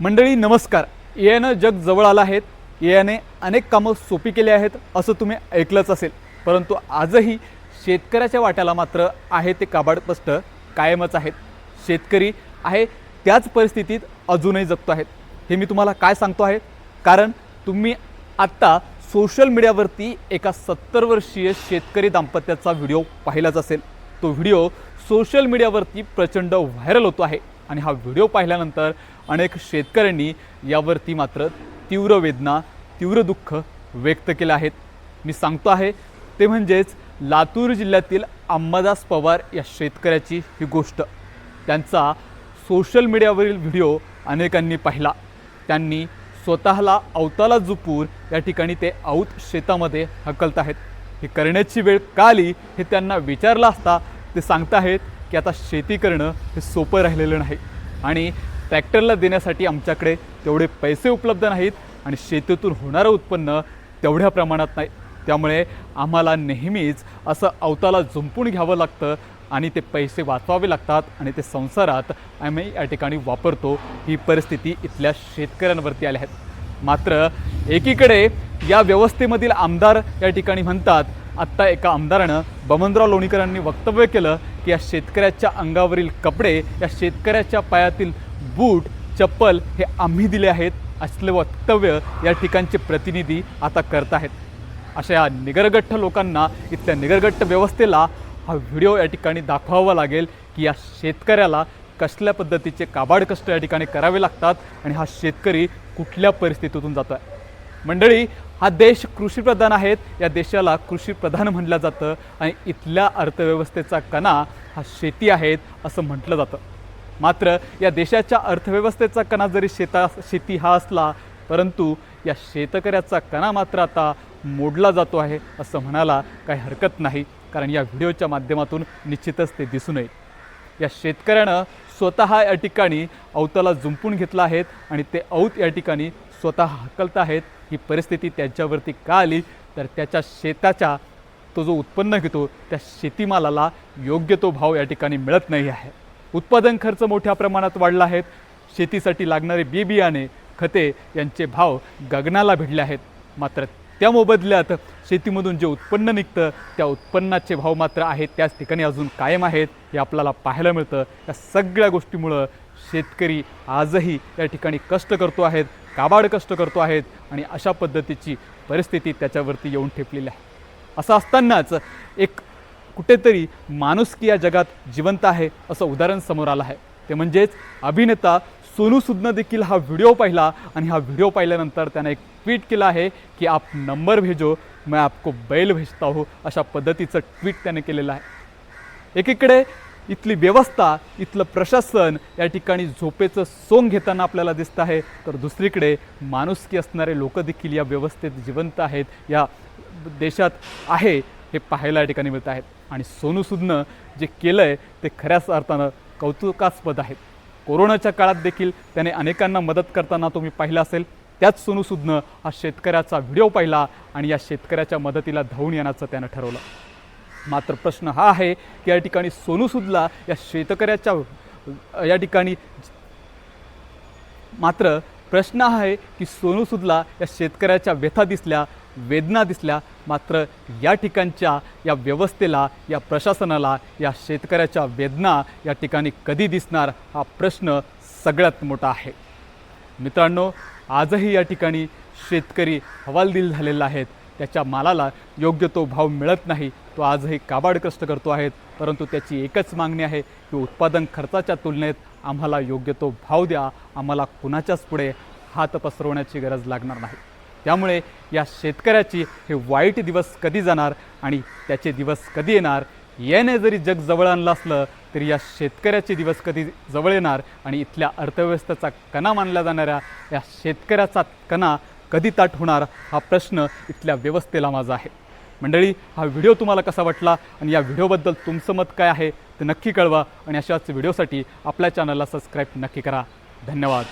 मंडळी नमस्कार. एआयनं जग जवळ आलं आहेत. एआयने अनेक कामं सोपी केली आहेत असं तुम्ही ऐकलंच असेल. परंतु आजही शेतकऱ्याच्या वाट्याला मात्र आहे ते काबाडपष्ट कायमच आहेत. शेतकरी आहे त्याच परिस्थितीत अजूनही जगतो आहेत. हे मी तुम्हाला काय सांगतो आहे? कारण तुम्ही आत्ता सोशल मीडियावरती एका सत्तर वर्षीय शेतकरी दाम्पत्याचा व्हिडिओ पाहिलाच असेल. तो व्हिडिओ सोशल मीडियावरती प्रचंड व्हायरल होतो आहे. आणि हा व्हिडिओ पाहिल्यानंतर अनेक शेतकऱ्यांनी यावरती मात्र तीव्र वेदना तीव्र दुःख व्यक्त केलं आहेत. मी सांगतो आहे ते म्हणजेच लातूर जिल्ह्यातील अंबादास पवार या शेतकऱ्याची ही गोष्ट. त्यांचा सोशल मीडियावरील व्हिडिओ अनेकांनी पाहिला. त्यांनी स्वतःला अवताला जुपूर या ठिकाणी ते औत शेतामध्ये हकलत आहेत. हे करण्याची वेळ का आली हे त्यांना विचारलं असता ते सांगताहेत की आता शेती करणं हे सोपं राहिलेलं नाही. आणि ट्रॅक्टरला देण्यासाठी आमच्याकडे तेवढे पैसे उपलब्ध नाहीत आणि शेतीतून होणारं उत्पन्न तेवढ्या प्रमाणात नाही. त्यामुळे आम्हाला नेहमीच असं अवताला झुंपून घ्यावं लागतं आणि ते पैसे वाचवावे लागतात आणि ते संसारात आम्ही या ठिकाणी वापरतो. ही परिस्थिती इथल्या शेतकऱ्यांवरती आल्या आहेत मात्र एकीकडे या व्यवस्थेमधील आमदार या ठिकाणी म्हणतात आत्ता एका आमदारानं बमनराव लोणीकरांनी वक्तव्य केलं की या शेतकऱ्याच्या अंगावरील कपडे या शेतकऱ्याच्या पायातील बूट चप्पल हे आम्ही दिले आहेत. असले वक्तव्य या ठिकाणचे प्रतिनिधी आता करत आहेत. अशा या निगरगट्ट लोकांना इथल्या निगरगट्ट व्यवस्थेला हा व्हिडिओ या ठिकाणी दाखवावा लागेल की या शेतकऱ्याला कसल्या पद्धतीचे काबाड कष्ट या ठिकाणी करावे लागतात आणि हा शेतकरी कुठल्या परिस्थितीतून जातो आहे मंडळी हा देश कृषीप्रधान आहेत. या देशाला कृषीप्रधान म्हटलं जातं आणि इथल्या अर्थव्यवस्थेचा कणा हा शेती आहेत असं म्हटलं जातं. मात्र या देशाच्या अर्थव्यवस्थेचा कणा जरी शेता शेती हा असला परंतु या शेतकऱ्याचा कणा मात्र आता मोडला जातो आहे असं म्हणायला काही हरकत नाही. कारण या व्हिडिओच्या माध्यमातून निश्चितच ते दिसून येईल. या शेतकऱ्यानं स्वतः या ठिकाणी अवताला जुंपून घेतला आहेत आणि ते औत या ठिकाणी स्वतः हकलत आहेत. ही परिस्थिती त्यांच्यावरती का आली? तर त्याच्या शेताच्या तो जो उत्पन्न घेतो त्या शेतीमालाला योग्य तो भाव या ठिकाणी मिळत नाही आहे. उत्पादन खर्च मोठ्या प्रमाणात वाढला आहेत शेतीसाठी लागणारे बी बियाणे खते यांचे भाव गगनाला भिडले आहेत. मात्र त्या मोबदल्यात शेतीमधून जे उत्पन्न निघतं त्या उत्पन्नाचे भाव मात्र आहेत. त्याच ठिकाणी अजून कायम आहेत हे आपल्याला पाहायला मिळतं. या सगळ्या गोष्टीमुळं शेतकरी आजही या ठिकाणी कष्ट करतो आहेत काबाड कष्ट करतो आहेत आणि अशा पद्धतीची परिस्थिती त्याच्यावरती येऊन ठेपलेली आहे. असं असतानाच एक कुठेतरी माणुसकी या जगात जिवंत आहे असं उदाहरण समोर आलं आहे. ते म्हणजेच अभिनेता सोनू सुदनं देखील हा व्हिडिओ पाहिला आणि हा व्हिडिओ पाहिल्यानंतर त्यानं एक ट्विट केलं आहे की आप नंबर भेजो मैं आपको बैल भेजता हो अशा पद्धतीचं ट्विट त्याने केलेलं आहे. एकीकडे इथली व्यवस्था इथलं प्रशासन या ठिकाणी झोपेचं सोंग घेताना आपल्याला दिसतं आहे तर दुसरीकडे माणुसकी असणारे लोक देखील या व्यवस्थेत जिवंत आहेत या देशात आहे हे पाहायला या ठिकाणी मिळत आहेत. आणि सोनू सुदनं जे केलं आहे ते खऱ्याच अर्थानं कौतुकास्पद आहेत. कोरोनाच्या काळात देखील त्याने अनेकांना मदत करताना तुम्ही पाहिलं असेल. त्याच सोनू सुदनं हा शेतकऱ्याचा व्हिडिओ पाहिला आणि या शेतकऱ्याच्या मदतीला धावून येण्याचं त्यानं ठरवलं. मात्र प्रश्न हा आहे की या ठिकाणी सोनू सुदला या शेतकऱ्याच्या या ठिकाणी मात्र प्रश्न हा आहे की सोनू सुदला या शेतकऱ्याच्या व्यथा दिसल्या वेदना दिसल्या मात्र या ठिकाणच्या या व्यवस्थेला या प्रशासनाला या शेतकऱ्याच्या वेदना या ठिकाणी कधी दिसणार हा प्रश्न सगळ्यात मोठा आहे. मित्रांनो आजही या ठिकाणी शेतकरी हवालदिल झालेला आहेत त्याच्या मालाला योग्य तो भाव मिळत नाही. तो आजही काबाड कष्ट करतो आहेत परंतु त्याची एकच मागणी आहे की उत्पादन खर्चाच्या तुलनेत आम्हाला योग्य तो भाव द्या. आम्हाला कुणाच्याच पुढे हात पसरवण्याची गरज लागणार नाही. त्यामुळे या शेतकऱ्याची हे वाईट दिवस कधी जाणार आणि त्याचे दिवस कधी येणार? याने जरी जग जवळ आणलं असलं तरी या शेतकऱ्याचे दिवस कधी जवळ येणार? आणि इथल्या अर्थव्यवस्थेचा कणा मानला जाणाऱ्या या शेतकऱ्याचा कणा कधी ताट होणार? हा प्रश्न इथल्या व्यवस्थेला माझा आहे. मंडळी हा व्हिडिओ तुम्हाला कसा वाटला आणि या व्हिडिओबद्दल तुमचं मत काय आहे ते नक्की कळवा आणि अशाच व्हिडिओसाठी आपल्या चॅनलला सबस्क्राईब नक्की करा. धन्यवाद.